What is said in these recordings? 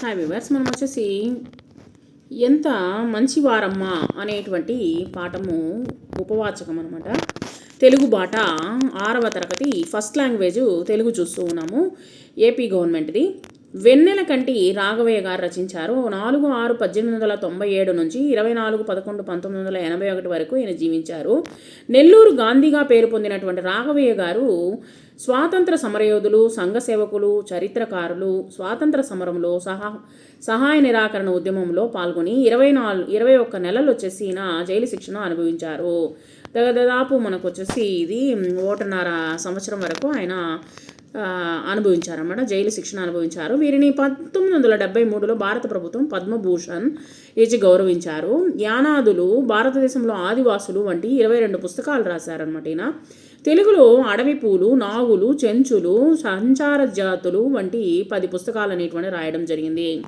Hi viewers మనం వచ్చేసి ఎంత మంచి వారమ్మా అనేటువంటి పాఠము ఉపవాచకం అనమాట తెలుగు బాట ఆరవ తరగతి ఫస్ట్ లాంగ్వేజ్ తెలుగు చూస్తూ ఉన్నాము. ఏపీ గవర్నమెంట్ది వెన్నెల కంటి రాఘవయ్య గారు రచించారు. నాలుగు ఆరు పద్దెనిమిది వందల తొంభై ఏడు నుంచి ఇరవై నాలుగు పదకొండు పంతొమ్మిది వందల ఎనభై ఒకటి వరకు ఈయన జీవించారు. నెల్లూరు గాంధీగా పేరు పొందినటువంటి రాఘవయ్య గారు స్వాతంత్ర సమరయోధులు సంఘ సేవకులు చరిత్రకారులు స్వాతంత్ర సమరంలో సహా సహాయ నిరాకరణ ఉద్యమంలో పాల్గొని ఇరవై నాలుగు ఇరవై ఒక్క నెలలు వచ్చేసి ఈయన జైలు శిక్షణ అనుభవించారు. దాదాపు మనకు వచ్చేసి ఇది ఒకటిన్నర సంవత్సరం వరకు ఆయన అనుభవించారన్నమాట జైలు శిక్షణ అనుభవించారు. వీరిని పంతొమ్మిది వందల డెబ్బై మూడులో భారత ప్రభుత్వం పద్మభూషణ్ ఇచ్చి గౌరవించారు. యానాదులు భారతదేశంలో ఆదివాసులు వంటి ఇరవై రెండు పుస్తకాలు రాశారనమాట ఈయన. తెలుగులో అడవి పూలు నాగులు చెంచులు సంచార జాతులు వంటి పది పుస్తకాలు అనేటువంటి రాయడం జరిగింది.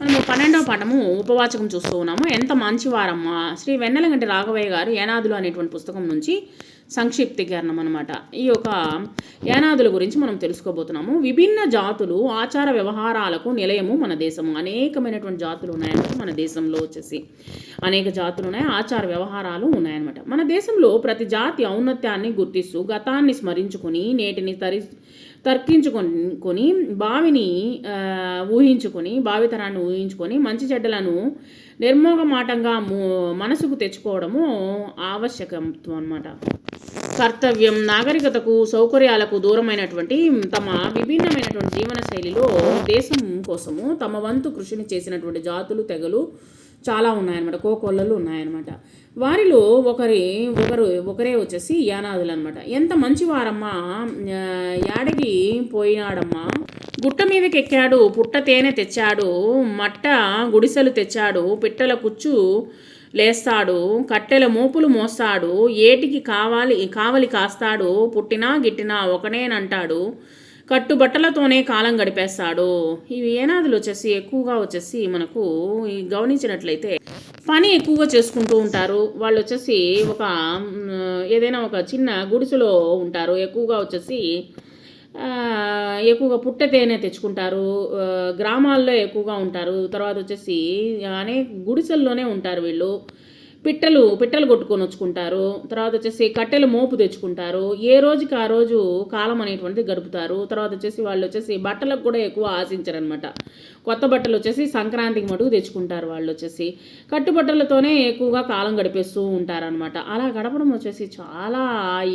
మనము పన్నెండవ పాఠము ఉపవాచకం చూస్తూ ఉన్నాము. ఎంత మంచివారమ్మా? శ్రీ వెన్నెలగంటి రాఘవయ్య గారు ఏనాదులు అనేటువంటి పుస్తకం నుంచి సంక్షిప్తీకరణం అనమాట ఈ యొక్క యానాదుల గురించి మనం తెలుసుకోబోతున్నాము. విభిన్న జాతులు ఆచార వ్యవహారాలకు నిలయము మన దేశము. అనేకమైనటువంటి జాతులు ఉన్నాయన్నమాట మన దేశంలో వచ్చేసి. అనేక జాతులు ఉన్నాయి ఆచార వ్యవహారాలు ఉన్నాయన్నమాట. మన దేశంలో ప్రతి జాతి ఔన్నత్యాన్ని గుర్తిస్తూ గతాన్ని స్మరించుకొని నేటిని తరి తర్కించుకొని బావిని ఊహించుకొని భావితరాన్ని ఊహించుకొని మంచి చెడ్డలను నిర్మోగమాటంగా మనసుకు తెచ్చుకోవడము ఆవశ్యకత్వం అన్నమాట కర్తవ్యం నాగరికతకు సౌకర్యాలకు దూరమైనటువంటి తమ విభిన్నమైనటువంటి జీవన శైలిలో దేశం కోసము తమ వంతు కృషిని చేసినటువంటి జాతులు తెగలు చాలా ఉన్నాయన్నమాట. కోకొల్లలు ఉన్నాయన్నమాట. వారిలో ఒకరి ఒకరు ఒకరే వచ్చేసి యానాదులు అనమాట ఎంత మంచివారమ్మా యాడకి యాడికి పోయినాడమ్మా. గుట్ట మీదకి ఎక్కాడు పుట్ట తేనె తెచ్చాడు మట్ట గుడిసెలు తెచ్చాడు పిట్టల కుచ్చు లేస్తాడు కట్టెల మోపులు మోస్తాడు ఏటికి కావాలి కావలి కాస్తాడు పుట్టినా గిట్టినా ఒకనేనంటాడు కట్టుబట్టలతోనే కాలం గడిపేస్తాడు. ఇవి ఏనాదులు వచ్చేసి ఎక్కువగా వచ్చేసి మనకు గమనించినట్లయితే పని ఎక్కువగా చేసుకుంటూ ఉంటారు. వాళ్ళు వచ్చేసి ఒక ఏదైనా ఒక చిన్న గుడిసెలో ఉంటారు. ఎక్కువగా వచ్చేసి ఎక్కువగా పుట్ట తేనె తెచ్చుకుంటారు. గ్రామాల్లో ఎక్కువగా ఉంటారు. తర్వాత వచ్చేసి అనేక గుడిసెల్లోనే ఉంటారు వీళ్ళు. పిట్టలు పిట్టలు కొట్టుకొని వచ్చుకుంటారు తర్వాత వచ్చేసి కట్టెలు మోపు తెచ్చుకుంటారు. ఏ రోజుకి ఆ రోజు కాలం అనేటువంటిది గడుపుతారు. తర్వాత వచ్చేసి వాళ్ళు వచ్చేసి బట్టలకు కూడా ఎక్కువ ఆశించరనమాట కొత్త బట్టలు వచ్చేసి సంక్రాంతికి మటుకు తెచ్చుకుంటారు వాళ్ళు వచ్చేసి. కట్టుబట్టలతోనే ఎక్కువగా కాలం గడిపేస్తూ ఉంటారనమాట అలా గడపడం వచ్చేసి చాలా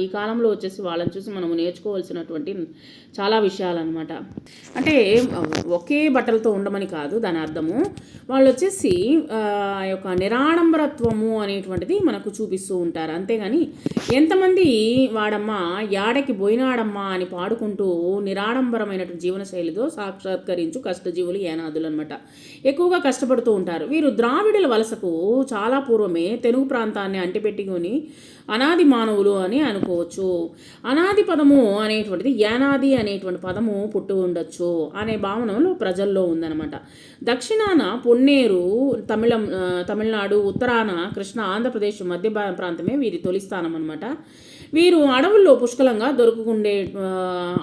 ఈ కాలంలో వచ్చేసి వాళ్ళని చూసి మనము నేర్చుకోవాల్సినటువంటి చాలా విషయాలన్నమాట. అంటే ఒకే బట్టలతో ఉండమని కాదు దాని అర్థము వాళ్ళు వచ్చేసి యొక్క నిరాడంబరత్వము అనేటువంటిది మనకు చూపిస్తూ ఉంటారు. అంతేగాని ఎంతమంది వాడమ్మా యాడకి పోయినాడమ్మా అని పాడుకుంటూ నిరాడంబరమైనటువంటి జీవనశైలితో సాక్షాత్కరించు కష్టజీవులు ఏనాదులు అనమాట ఎక్కువగా కష్టపడుతూ ఉంటారు. వీరు ద్రావిడుల వలసకు చాలా పూర్వమే తెలుగు ప్రాంతాన్ని అంటిపెట్టుకొని అనాది మానవులు అని అనుకోవచ్చు. అనాది పదము అనేటువంటిది యానాది అనేటువంటి పదము పుట్టి ఉండొచ్చు అనే భావనలో ప్రజల్లో ఉందన్నమాట. దక్షిణాన పొన్నేరు తమిళం తమిళనాడు ఉత్తరాన కృష్ణ ఆంధ్రప్రదేశ్ మధ్య ప్రాంతమే వీరి తొలిస్థానం అనమాట వీరు అడవుల్లో పుష్కలంగా దొరుకుకుండే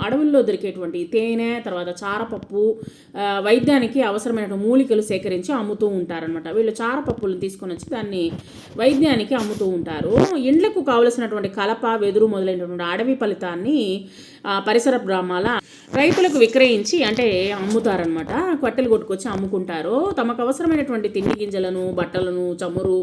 అడవుల్లో దొరికేటువంటి తేనె తర్వాత చారపప్పు వైద్యానికి అవసరమైన మూలికలు సేకరించి అమ్ముతూ ఉంటారనమాట వీళ్ళు చారపప్పులను తీసుకొని వచ్చి దాన్ని వైద్యానికి అమ్ముతూ ఉంటారు. ఇండ్లకు కావలసినటువంటి కలప వెదురు మొదలైనటువంటి అడవి ఫలితాన్ని పరిసర గ్రామాల రైతులకు విక్రయించి అంటే అమ్ముతారనమాట కట్టెలు కొట్టుకొచ్చి అమ్ముకుంటారు. తమకు అవసరమైనటువంటి తిండి గింజలను బట్టలను చమురు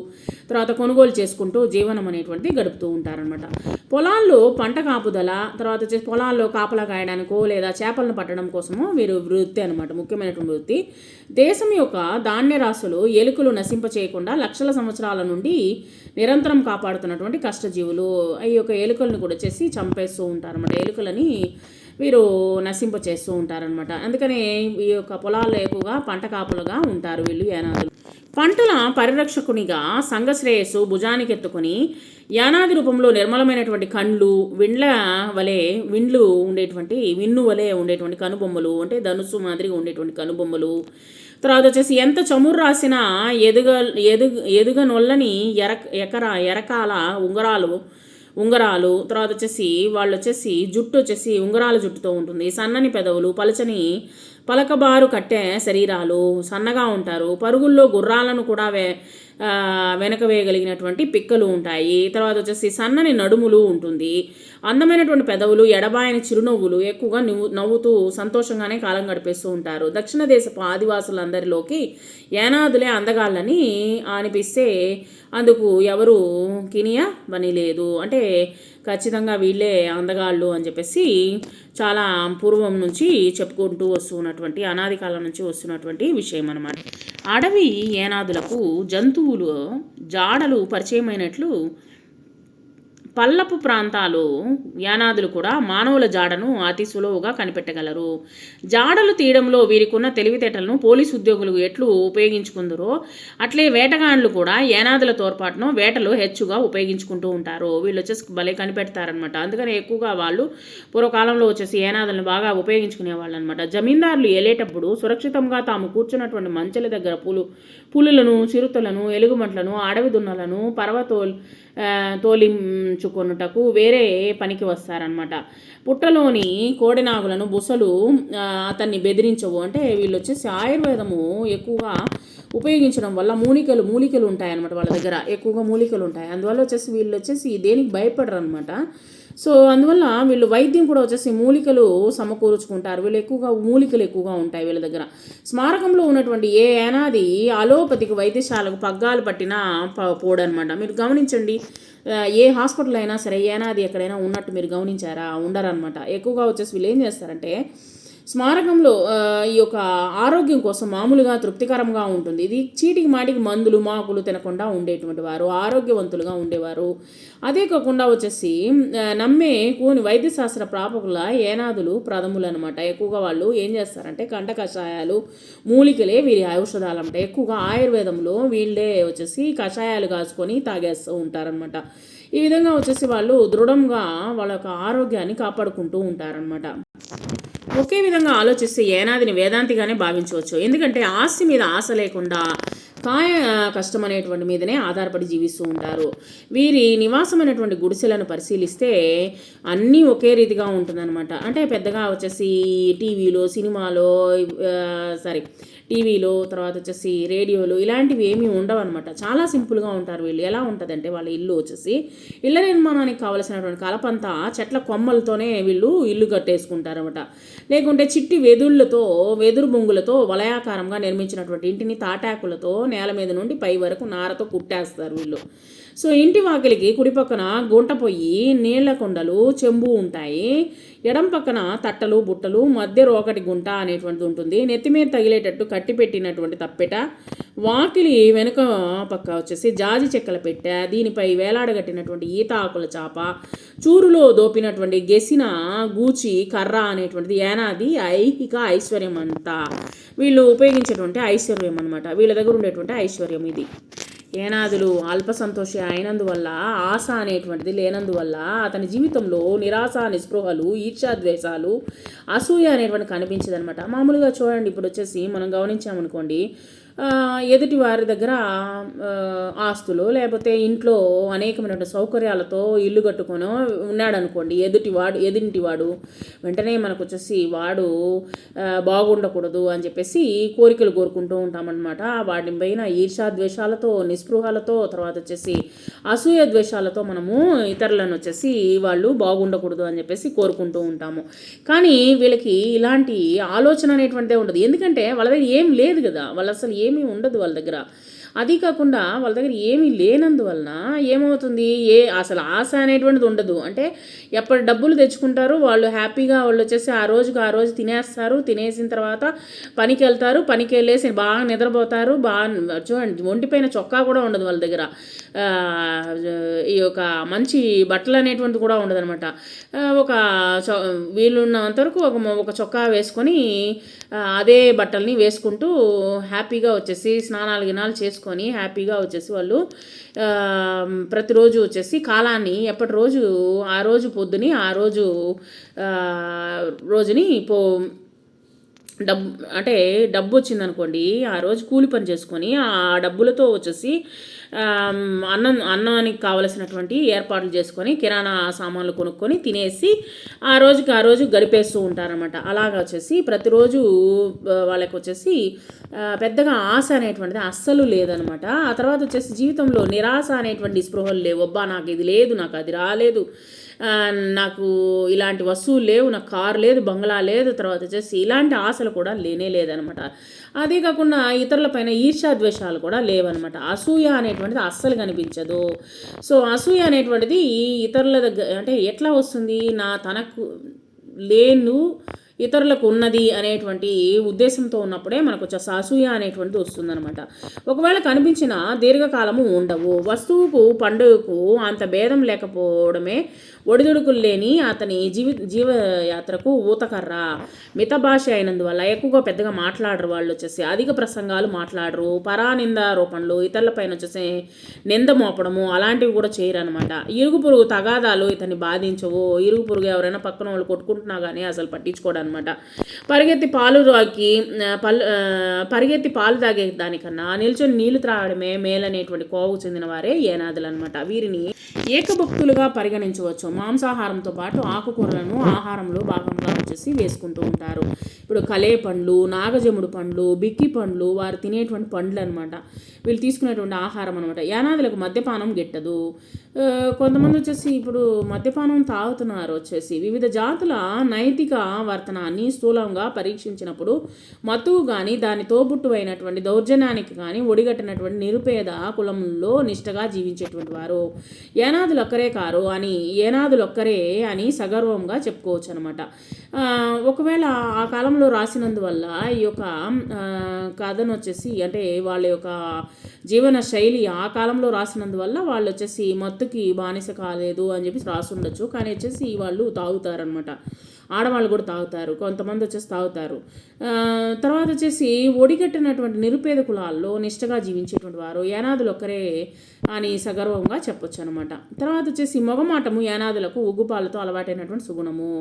తర్వాత కొనుగోలు చేసుకుంటూ జీవనం అనేటువంటిది గడుపుతూ ఉంటారనమాట పొలాల్లో పంట కాపుదల తర్వాత వచ్చేసి పొలాల్లో కాపలా కాయడానికో లేదా చేపలను పట్టడం కోసమో వీరు వృత్తి అనమాట ముఖ్యమైనటువంటి వృత్తి. దేశం యొక్క ధాన్య రాసులు ఎలుకలు నశింప చేయకుండా లక్షల సంవత్సరాల నుండి నిరంతరం కాపాడుతున్నటువంటి కష్టజీవులు. ఈ యొక్క ఎలుకలను కూడా వచ్చేసి చంపేస్తూ ఉంటారన్నమాట. ఎలుకలని వీరు నశింప చేస్తూ ఉంటారనమాట అందుకనే ఈ యొక్క పొలాల్లో ఎక్కువగా పంట కాపులుగా ఉంటారు వీళ్ళు యానాదులు. పంటల పరిరక్షకునిగా సంఘ శ్రేయస్సు భుజానికెత్తుకొని యానాది రూపంలో నిర్మలమైనటువంటి కండ్లు విండ్ల వలె విండ్లు ఉండేటువంటి విన్ను వలె ఉండేటువంటి కనుబొమ్మలు అంటే ధనుస్సు మాదిరిగా ఉండేటువంటి కనుబొమ్మలు. తర్వాత వచ్చేసి ఎంత చమురు రాసినా ఎదుగ ఎదుగ ఎదుగనొల్లని ఎర ఎకర ఎరకాల ఉంగరాలు ఉంగరాలు తర్వాత వచ్చేసి వాళ్ళు వచ్చేసి జుట్టు వచ్చేసి ఉంగరాల జుట్టుతో ఉంటుంది. సన్నని పెదవులు పలచని పలకబారు కట్టే శరీరాలు సన్నగా ఉంటారు. పరుగుల్లో గుర్రాలను కూడా వే వెనక వేయగలిగినటువంటి పిక్కలు ఉంటాయి. తర్వాత వచ్చేసి సన్నని నడుములు ఉంటుంది. అందమైనటువంటి పెదవులు ఎడబాయని చిరునవ్వులు ఎక్కువగా నవ్వు నవ్వుతూ సంతోషంగానే కాలం గడిపేస్తూ ఉంటారు. దక్షిణ దేశపు ఆదివాసులందరిలోకి ఏనాదులే అందగాళ్ళని అనిపిస్తే అందుకు ఎవరు కినియా బని లేదు అంటే ఖచ్చితంగా వీళ్ళే అందగాళ్ళు అని చెప్పేసి చాలా పూర్వం నుంచి చెప్పుకుంటూ వస్తున్నటువంటి అనాది కాలం నుంచి వస్తున్నటువంటి విషయం అన్నమాట. అడవి ఏనాదులకు జంతువులు జాడలు పరిచయమైనట్లు పల్లపు ప్రాంతాలు యానాదులు కూడా మానవుల జాడను అతి సులువుగా కనిపెట్టగలరు. జాడలు తీయడంలో వీరికున్న తెలివితేటలను పోలీసు ఉద్యోగులు ఎట్లు ఉపయోగించుకుందరో అట్లే వేటగాండ్లు కూడా యానాదుల తోడ్పాటును వేటలో హెచ్చుగా ఉపయోగించుకుంటూ ఉంటారు. వీళ్ళు వచ్చేసి భలే కనిపెడతారనమాట అందుకని ఎక్కువగా వాళ్ళు పూర్వకాలంలో వచ్చేసి ఏనాదులను బాగా ఉపయోగించుకునే వాళ్ళు అనమాట జమీందారులు ఏలేటప్పుడు సురక్షితంగా తాము కూర్చున్నటువంటి మంచెల దగ్గర పూలు పులులను చిరుతలను ఎలుగుబంట్లను అడవి దున్నలను పర్వతోల్ తోలించుకొనుటకు వేరే పనికి వస్తారనమాట పుట్టలోని కోడినాగులను బుసలు అతన్ని బెదిరించవు. అంటే వీళ్ళు వచ్చేసి ఆయుర్వేదము ఎక్కువగా ఉపయోగించడం వల్ల మూలికలు మూలికలు ఉంటాయన్నమాట వాళ్ళ దగ్గర. ఎక్కువగా మూలికలు ఉంటాయి. అందువల్ల వచ్చేసి వీళ్ళు వచ్చేసి దేనికి భయపడరు అనమాట సో అందువల్ల వీళ్ళు వైద్యం కూడా వచ్చేసి మూలికలు సమకూర్చుకుంటారు. వీళ్ళు ఎక్కువగా మూలికలు ఎక్కువగా ఉంటాయి వీళ్ళ దగ్గర. స్మారకంలో ఉన్నటువంటి ఏ ఏనాది అలోపతికి వైద్యశాలకు పగ్గాలు పట్టిన ప- పోడనమాట. మీరు గమనించండి ఏ హాస్పిటల్ అయినా సరే ఏనాది ఎక్కడైనా ఉన్నట్టు మీరు గమనించారా? ఉండరనమాట. ఎక్కువగా వచ్చేసి వీళ్ళు ఏం చేస్తారంటే స్మారకంలో ఈ యొక్క ఆరోగ్యం కోసం మామూలుగా తృప్తికరంగా ఉంటుంది. ఇది చీటికి మాటికి మందులు మాకులు తినకుండా ఉండేటువంటి వారు ఆరోగ్యవంతులుగా ఉండేవారు. అదే కాకుండా వచ్చేసి నమ్మే కోని వైద్యశాస్త్ర ప్రాపకుల ఏనాదులు ప్రథములు అనమాట ఎక్కువగా వాళ్ళు ఏం చేస్తారంటే కంట కషాయాలు మూలికలే వీరి ఔషధాలు అనమాట ఎక్కువగా ఆయుర్వేదంలో వీళ్ళే వచ్చేసి కషాయాలు కాసుకొని తాగేస్తూ ఉంటారనమాట ఈ విధంగా వచ్చేసి వాళ్ళు దృఢంగా వాళ్ళ యొక్క ఆరోగ్యాన్ని కాపాడుకుంటూ ఉంటారనమాట ఒకే విధంగా ఆలోచిస్తే ఏనాదిని వేదాంతిగానే భావించవచ్చు. ఎందుకంటే ఆస్తి మీద ఆశ లేకుండా కాయ కష్టం అనేటువంటి మీదనే ఆధారపడి జీవిస్తూ ఉంటారు. వీరి నివాసమైనటువంటి గుడిసెలను పరిశీలిస్తే అన్నీ ఒకే రీతిగా ఉంటుందన్నమాట. అంటే పెద్దగా వచ్చేసి టీవీలో సినిమాలో సారీ టీవీలో తర్వాత వచ్చేసి రేడియోలు ఇలాంటివి ఏమీ ఉండవు అనమాట చాలా సింపుల్గా ఉంటారు వీళ్ళు. ఎలా ఉంటుందంటే వాళ్ళ ఇల్లు వచ్చేసి ఇళ్ళ నిర్మాణానికి కావలసినటువంటి కలపంతా చెట్ల కొమ్మలతోనే వీళ్ళు ఇల్లు కట్టేసుకుంటారనమాట లేకుంటే చిట్టి వెదుళ్ళతో వెదురు బొంగులతో వలయాకారంగా నిర్మించినటువంటి ఇంటిని తాటాకులతో నేల మీద నుండి పై వరకు నారతో కుట్టేస్తారు వీళ్ళు. సో ఇంటి వాకిలికి కుడి పక్కన గుంట పొయ్యి నీళ్ళ కుండలు చెంబు ఉంటాయి. ఎడం పక్కన తట్టలు బుట్టలు మధ్య రోకటి గుంట అనేటువంటిది ఉంటుంది. నెత్తి మీద తగిలేటట్టు కట్టి పెట్టినటువంటి తప్పెట. వాకిలి వెనుక పక్క వచ్చేసి జాజి చెక్కల పెట్టె దీనిపై వేలాడగట్టినటువంటి ఈత ఆకుల చాప చూరులో దోపినటువంటి గెసిన గూచి కర్ర అనేటువంటిది ఏనాది ఐహిక ఐశ్వర్యం అంతా వీళ్ళు ఉపయోగించేటువంటి ఐశ్వర్యం అనమాట వీళ్ళ దగ్గర ఉండేటువంటి ఐశ్వర్యం ఇది. ఏనాదులు అల్ప సంతోషి అయినందువల్ల ఆశ అనేటువంటిది లేనందువల్ల అతని జీవితంలో నిరాశ నిస్పృహలు ఈర్ష్యాద్వేషాలు అసూయ అనేటువంటి కనిపించదనమాట మామూలుగా చూడండి ఇప్పుడు వచ్చేసి మనం గమనించామనుకోండి ఎదుటి వారి దగ్గర ఆస్తులు లేకపోతే ఇంట్లో అనేకమైన సౌకర్యాలతో ఇల్లు కట్టుకొని ఉన్నాడనుకోండి ఎదుటి వాడు ఎదుటివాడు ఎదుటివాడు వెంటనే మనకు వచ్చేసి వాడు బాగుండకూడదు అని చెప్పేసి కోరికలు కోరుకుంటూ ఉంటామన్నమాట. వాటి పైన ఈర్షాద్వేషాలతో నిస్పృహాలతో తర్వాత వచ్చేసి అసూయ ద్వేషాలతో మనము ఇతరులను వచ్చేసి వాళ్ళు బాగుండకూడదు అని చెప్పేసి కోరుకుంటూ ఉంటాము. కానీ వీళ్ళకి ఇలాంటి ఆలోచన అనేటువంటిదే ఉండదు. ఎందుకంటే వాళ్ళ దగ్గర ఏం లేదు కదా. వాళ్ళు అసలు ఏమీ ఉండదు వాళ్ళ దగ్గర. అది కాకుండా వాళ్ళ దగ్గర ఏమీ లేనందువలన ఏమవుతుంది? ఏ అసలు ఆశ అనేటువంటిది ఉండదు. అంటే ఎప్పటి డబ్బులు తెచ్చుకుంటారు వాళ్ళు హ్యాపీగా వాళ్ళు వచ్చేసి ఆ రోజుకి ఆ రోజు తినేస్తారు. తినేసిన తర్వాత పనికి వెళ్తారు పనికి వెళ్ళేసి బాగా నిద్రపోతారు. బాగా చూడండి ఒంటిపైన చొక్కా కూడా ఉండదు వాళ్ళ దగ్గర. ఈ యొక్క మంచి బట్టలు అనేటువంటిది కూడా ఉండదనమాట ఒక చొ వీలున్నంత వరకు ఒక ఒక చొక్కా వేసుకొని అదే బట్టల్ని వేసుకుంటూ హ్యాపీగా వచ్చేసి స్నానాలు గినాలు చేసుకొని హ్యాపీగా వచ్చేసి వాళ్ళు ప్రతిరోజు వచ్చేసి కాలాన్ని ఎప్పటి రోజు ఆ రోజు పొద్దుని ఆ రోజు రోజుని పో డబ్బు అంటే డబ్బు వచ్చిందనుకోండి ఆ రోజు కూలి పని చేసుకొని ఆ డబ్బులతో వచ్చేసి అన్నం అన్నానికి కావలసినటువంటి ఏర్పాట్లు చేసుకొని కిరాణా సామాన్లు కొనుక్కొని తినేసి ఆ రోజుకి ఆ రోజు గడిపేస్తూ ఉంటారనమాట అలాగ వచ్చేసి ప్రతిరోజు వాళ్ళకు వాళ్ళకి వచ్చేసి పెద్దగా ఆశ అనేటువంటిది అస్సలు లేదనమాట ఆ తర్వాత వచ్చేసి జీవితంలో నిరాశ అనేటువంటి స్పృహలు లేవు. అబ్బా నాకు ఇది లేదు నాకు అది రాలేదు. నాకు ఇలాంటి వస్తువులు లేవు నాకు కారు లేదు బంగ్లా లేదు. తర్వాత వచ్చేసి ఇలాంటి ఆశలు కూడా లేనే లేదనమాట అదే కాకుండా ఇతరులపైన ఈర్ష్యాద్వేషాలు కూడా లేవనమాట అసూయ అనేటువంటిది అస్సలు కనిపించదు. సో అసూయ అనేటువంటిది ఇతరుల దగ్గర అంటే ఎట్లా వస్తుంది? నా తనకు లేను ఇతరులకు ఉన్నది అనేటువంటి ఉద్దేశంతో ఉన్నప్పుడే మనకు వచ్చే అసూయ అనేటువంటిది వస్తుందనమాట ఒకవేళ కనిపించిన దీర్ఘకాలము ఉండవు. వస్తువుకు పండుగకు అంత భేదం లేకపోవడమే ఒడిదుడుకులు లేని అతని జీవి జీవయాత్రకు ఊతకర్ర. మిత భాష అయినందువల్ల ఎక్కువగా పెద్దగా మాట్లాడరు వాళ్ళు వచ్చేసి. అధిక ప్రసంగాలు మాట్లాడరు. పరానింద రూపంలో ఇతరులపైన వచ్చేసి నింద మోపడము అలాంటివి కూడా చేయరు అనమాట ఇరుగు పొరుగు తగాదాలు ఇతన్ని బాధించవు. ఇరుగు పొరుగు ఎవరైనా పక్కన వాళ్ళు కొట్టుకుంటున్నా కానీ అసలు పట్టించుకోడు అనమాట పరిగెత్తి పాలు రాకి ఆ, పల్ పరిగెత్తి పాలు తాగే దానికన్నా నిల్చొని నీళ్ళు త్రాగడమే మేలనేటువంటి కోవకు చెందిన వారే ఏనాదులు అనమాట వీరిని ఏకభక్తులుగా పరిగణించవచ్చు. మాంసాహారంతో పాటు ఆకుకూరలను ఆహారంలో భాగంగా వచ్చేసి వేసుకుంటూ ఉంటారు. ఇప్పుడు కలే పండ్లు నాగజముడు పండ్లు బిక్కి పండ్లు వారు తినేటువంటి పండ్లు అనమాట వీళ్ళు తీసుకునేటువంటి ఆహారం అనమాట యానాదులకు మద్యపానం గిట్టదు. కొంతమంది వచ్చేసి ఇప్పుడు మద్యపానం తాగుతున్నారు వచ్చేసి. వివిధ జాతుల నైతిక వర్తనాన్ని స్థూలంగా పరీక్షించినప్పుడు మత్తువు కానీ దాని తోబుట్టువైనటువంటి దౌర్జన్యానికి కానీ ఒడిగట్టినటువంటి నిరుపేద కులంలో నిష్టగా జీవించేటువంటి వారు. ఏనాదులు ఒక్కరే కారు అని ఏనాదులు ఒక్కరే అని సగర్వంగా చెప్పుకోవచ్చు అనమాట ఒకవేళ ఆ కాలంలో రాసినందువల్ల ఈ యొక్క కథను వచ్చేసి అంటే వాళ్ళ యొక్క జీవన శైలి ఆ కాలంలో రాసినందువల్ల వాళ్ళు వచ్చేసి మత్తుకి బానిస కాలేదు అని చెప్పి రాసి ఉండొచ్చు కానీ వచ్చేసి వాళ్ళు తాగుతారనమాట ఆడవాళ్ళు కూడా తాగుతారు కొంతమంది వచ్చేసి తాగుతారు. తర్వాత వచ్చేసి ఒడిగట్టినటువంటి నిరుపేద కులాల్లో నిష్టగా జీవించేటువంటి వారు యానాదులు ఒక్కరే అని సగర్వంగా చెప్పొచ్చు అనమాట తర్వాత వచ్చేసి మొగమాటము యానాదులకు ఉగ్గుపాలతో అలవాటైనటువంటి సుగుణము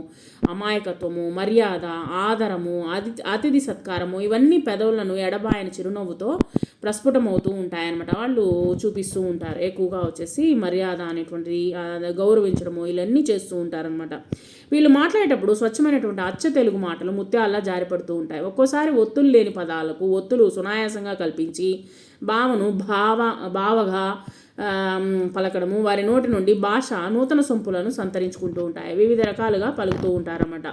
అమాయకత్వము మర్యాద ఆదరము అతి అతిథి సత్కారము ఇవన్నీ పెదవులను ఎడబాయని చిరునవ్వుతో ప్రస్ఫుటమవుతూ ఉంటాయన్నమాట వాళ్ళు చూపిస్తూ ఉంటారు. ఎక్కువగా వచ్చేసి మర్యాద అనేటువంటి గౌరవించడము ఇవన్నీ చేస్తూ ఉంటారనమాట. వీళ్ళు మాట్లాడేటప్పుడు స్వచ్ఛమైనటువంటి అచ్చ తెలుగు మాటలు ముత్యాల్లా జారిపడుతూ ఉంటాయి. ఒక్కోసారి ఒత్తులు లేని పదాలకు ఒత్తులు సునాయాసంగా కల్పించి భావను భావ భావగా పలకడము వారి నోటి నుండి భాష నూతన సొంపులను సంతరించుకుంటూ ఉంటాయి. వివిధ రకాలుగా పలుకుతూ ఉంటారన్నమాట.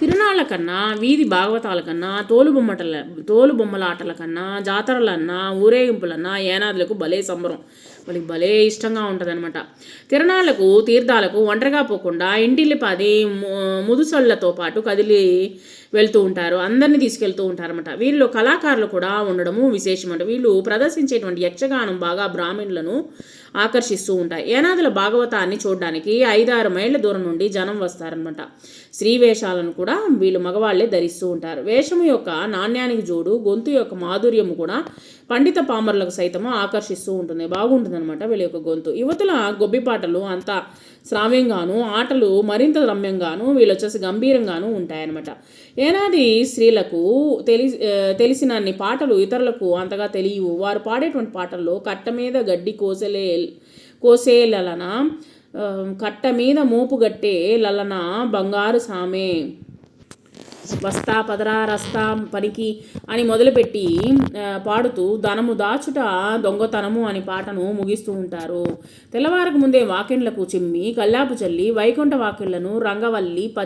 తిరునాళ్ళ కన్నా వీధి భాగవతాల కన్నా తోలుబొమ్మటల తోలుబొమ్మలాటల కన్నా జాతరలన్నా ఊరేగింపులన్నా ఏనాదులకు భలే సంబరం. వాళ్ళకి భలే ఇష్టంగా ఉంటుందన్నమాట. తిరణాలకు తీర్థాలకు ఒంటరిగా పోకుండా ఇంటిల్లిపాది ము- ముదుసళ్ళతో పాటు కదిలి వెళ్తూ ఉంటారు. అందరినీ తీసుకెళ్తూ ఉంటారన్నమాట. వీళ్ళు కళాకారులు కూడా ఉండడము విశేషం అంట వీళ్ళు ప్రదర్శించేటువంటి యక్షగానం బాగా బ్రాహ్మణులను ఆకర్షిస్తూ ఉంటాయి. ఏనాదుల భాగవతాన్ని చూడడానికి ఐదారు మైళ్ళ దూరం నుండి జనం వస్తారనమాట స్త్రీ వేషాలను కూడా వీళ్ళు మగవాళ్ళే ధరిస్తూ ఉంటారు. వేషము యొక్క నాణ్యానికి జోడు గొంతు యొక్క మాధుర్యము కూడా పండిత పామరులకు సైతము ఆకర్షిస్తూ ఉంటుంది. బాగుంటుంది బాగుంటుందన్నమాట వీళ్ళ యొక్క గొంతు. యువతుల గొబ్బిపాటలు అంత శ్రావ్యంగాను ఆటలు మరింత రమ్యంగాను వీళ్ళు వచ్చేసి గంభీరంగాను ఉంటాయన్నమాట. ఏనాది స్త్రీలకు తెలి తెలిసినన్ని పాటలు ఇతరులకు అంతగా తెలియవు. వారు పాడేటువంటి పాటల్లో కట్ట మీద గడ్డి కోసలే కోసేలలన కట్ట మీద మోపు గట్టే లలన బంగారు సామే వస్తా పదరా రస్తా పనికి అని మొదలుపెట్టి పాడుతూ ధనము దాచుట దొంగతనము అని పాటను ముగిస్తూ ఉంటారు. తెల్లవారకు ముందే వాకిండ్లకు చిమ్మి కల్లాపు చల్లి వైకుంఠ వాకిళ్ళను రంగవల్లి ప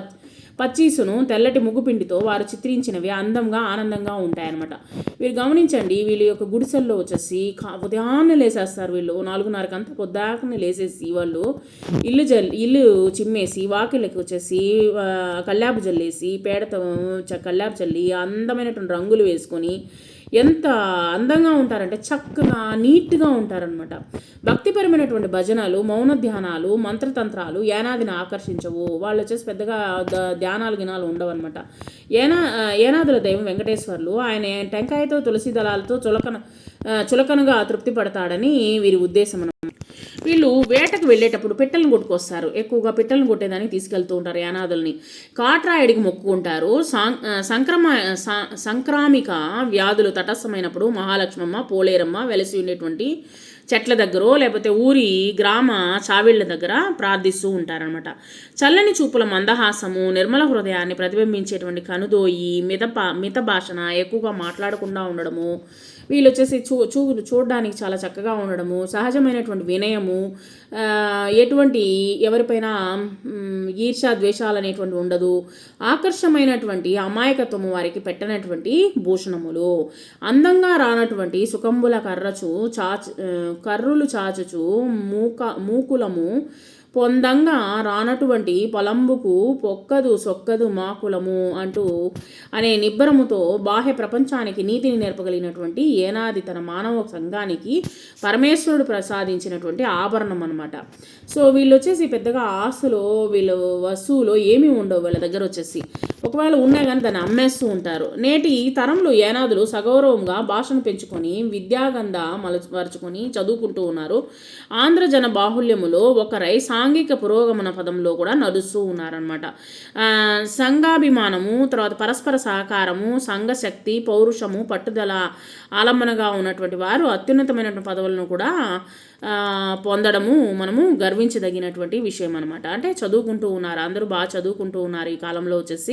పచ్చీసును తెల్లటి ముగ్గుపిండితో వారు చిత్రించినవి అందంగా ఆనందంగా ఉంటాయన్నమాట. వీరు గమనించండి వీళ్ళ యొక్క గుడిసెల్లో వచ్చేసి ఉదయాన్నే లేసేస్తారు వీళ్ళు. నాలుగున్నరకంతా పొద్దాకనే లేసేసి వాళ్ళు ఇల్లు జల్ ఇల్లు చిమ్మేసి వాకిళ్ళకి వచ్చేసి కల్లాపు జల్లేసి పేడతో చ- కల్లాపు చల్లి అందమైనటువంటి రంగులు వేసుకొని ఎంత అందంగా ఉంటారంటే చక్కగా నీట్గా ఉంటారనమాట భక్తిపరమైనటువంటి భజనలు మౌన ధ్యానాలు మంత్రతంత్రాలు ఏనాదిని ఆకర్షించవు. వాళ్ళు వచ్చేసి పెద్దగా ధ్యానాలు గినాలు ఉండవన్నమాట. ఏనా ఏనాదుల దైవం వెంకటేశ్వర్లు ఆయన టెంకాయతో తులసి దళాలతో చులకన చులకనగా తృప్తి పడతాడని వీరి ఉద్దేశం అన్నమాట. వీళ్ళు వేటకు వెళ్ళేటప్పుడు పిట్టలను కొట్టుకొస్తారు. ఎక్కువగా పిట్టలను కొట్టేదానికి తీసుకెళ్తూ ఉంటారు యానాదుల్ని కాట్రాయుడికి మొక్కుకుంటారు. సాం సంక్రమ సా- సంక్రామిక వ్యాధులు తటస్థమైనప్పుడు మహాలక్ష్మమ్మ పోలేరమ్మ వెలసి ఉండేటువంటి చెట్ల దగ్గర లేకపోతే ఊరి గ్రామ చావిళ్ళ దగ్గర ప్రార్థిస్తూ ఉంటారనమాట చల్లని చూపుల మందహాసము నిర్మల హృదయాన్ని ప్రతిబింబించేటువంటి కనుదోయి మిత మిత భాషన ఎక్కువగా మాట్లాడకుండా ఉండడము వీళ్ళు వచ్చేసి చూ చూ చూడడానికి చాలా చక్కగా ఉండడము సహజమైనటువంటి వినయము ఎటువంటి ఎవరిపైన ఈర్షా ద్వేషాలు అనేటువంటి ఉండదు. ఆకర్షమైనటువంటి అమాయకత్వము వారికి పెట్టనటువంటి భూషణములు. అందంగా రానటువంటి సుకంబుల కర్రచు చాచు కర్రులు చాచుచు మూక మూకులము పొందంగా రానటువంటి పొలంబుకు పొక్కదు సొక్కదు మాకులము అంటూ అనే నిబ్బరముతో బాహ్య ప్రపంచానికి నీతిని నేర్పగలిగినటువంటి ఏనాది తన మానవ సంఘానికి పరమేశ్వరుడు ప్రసాదించినటువంటి ఆభరణం అనమాట సో వీళ్ళు వచ్చేసి పెద్దగా ఆస్తులు వీళ్ళు వస్తువులో ఏమీ ఉండవు. వీళ్ళ దగ్గర వచ్చేసి ఒకవేళ ఉన్నా కానీ దాన్ని అమ్మేస్తూ ఉంటారు. నేటి తరంలో ఏనాదులు సగౌరవంగా భాషను పెంచుకొని విద్యాగంధ మలచపరుచుకొని చదువుకుంటూ ఉన్నారు. ఆంధ్రజన బాహుల్యములో రైసా సాంఘిక పురోగమన పదంలో కూడా నడుస్తూ ఉన్నారనమాట సంఘాభిమానము తర్వాత పరస్పర సహకారము సంఘశక్తి పౌరుషము పట్టుదల ఆలంబనగా ఉన్నటువంటి వారు అత్యున్నతమైనటువంటి పదవులను కూడా పొందడము మనము గర్వించదగినటువంటి విషయం అనమాట అంటే చదువుకుంటూ ఉన్నారు అందరూ బాగా చదువుకుంటూ ఉన్నారు ఈ కాలంలో వచ్చేసి.